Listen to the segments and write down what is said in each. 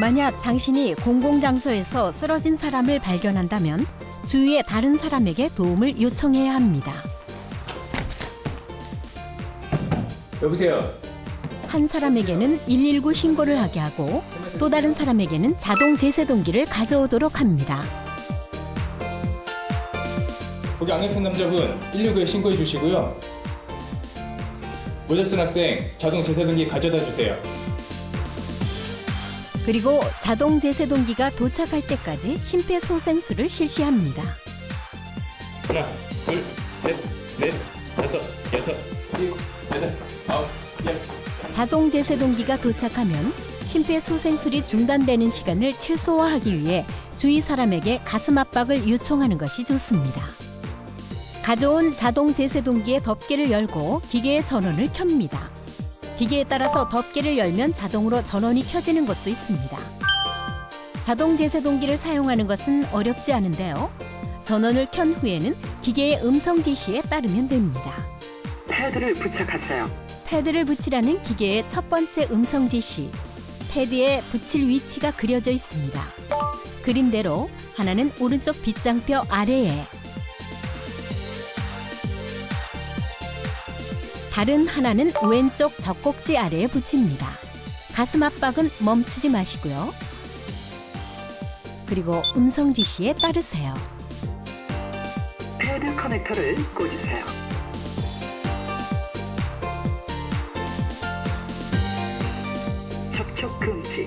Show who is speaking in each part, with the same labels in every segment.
Speaker 1: 만약 당신이 공공장소에서 쓰러진 사람을 발견한다면 주위의 다른 사람에게 도움을 요청해야 합니다.
Speaker 2: 여보세요.
Speaker 1: 한 사람에게는 119 신고를 하게 하고 또 다른 사람에게는 자동 제세동기를 가져오도록 합니다.
Speaker 2: 거기 안경 쓴 남자분 119에 신고해 주시고요. 모자 쓴 학생 자동 제세등기 가져다 주세요.
Speaker 1: 그리고 자동 제세동기가 도착할 때까지 심폐소생술을 실시합니다.
Speaker 2: 하나, 둘, 셋, 넷, 다섯, 여섯, 일곱, 여덟, 아홉, 열.
Speaker 1: 자동 제세동기가 도착하면 심폐소생술이 중단되는 시간을 최소화하기 위해 주위 사람에게 가슴 압박을 요청하는 것이 좋습니다. 가져온 자동 제세동기의 덮개를 열고 기계의 전원을 켭니다. 기계에 따라서 덮개를 열면 자동으로 전원이 켜지는 것도 있습니다. 자동 제세동기를 사용하는 것은 어렵지 않은데요. 전원을 켠 후에는 기계의 음성 지시에 따르면 됩니다.
Speaker 3: 패드를 부착하세요.
Speaker 1: 패드를 붙이라는 기계의 첫 번째 음성 지시. 패드에 붙일 위치가 그려져 있습니다. 그림대로 하나는 오른쪽 빗장뼈 아래에 다른 하나는 왼쪽 젖꼭지 아래에 붙입니다. 가슴 압박은 멈추지 마시고요. 그리고 음성 지시에 따르세요.
Speaker 3: 패드 커넥터를 꽂으세요. 접촉 금지.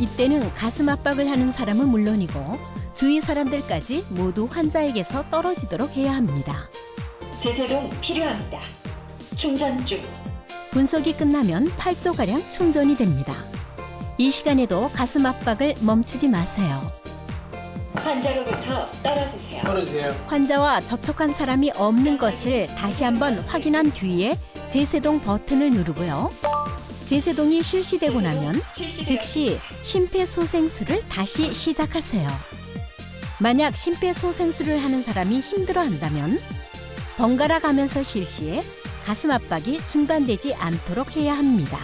Speaker 1: 이때는 가슴 압박을 하는 사람은 물론이고 주위 사람들까지 모두 환자에게서 떨어지도록 해야 합니다.
Speaker 4: 제세동 필요합니다. 충전 중.
Speaker 1: 분석이 끝나면 8조가량 충전이 됩니다. 이 시간에도 가슴 압박을 멈추지 마세요.
Speaker 4: 환자로부터 떨어지세요.
Speaker 2: 떨어지세요.
Speaker 1: 환자와 접촉한 사람이 없는 것을 다시 한번 확인한 뒤에 제세동 버튼을 누르고요. 제세동이 실시되고 나면 즉시 심폐소생술을 다시 시작하세요. 만약 심폐소생술을 하는 사람이 힘들어한다면 번갈아 가면서 실시해 가슴 압박이 중단되지 않도록 해야 합니다.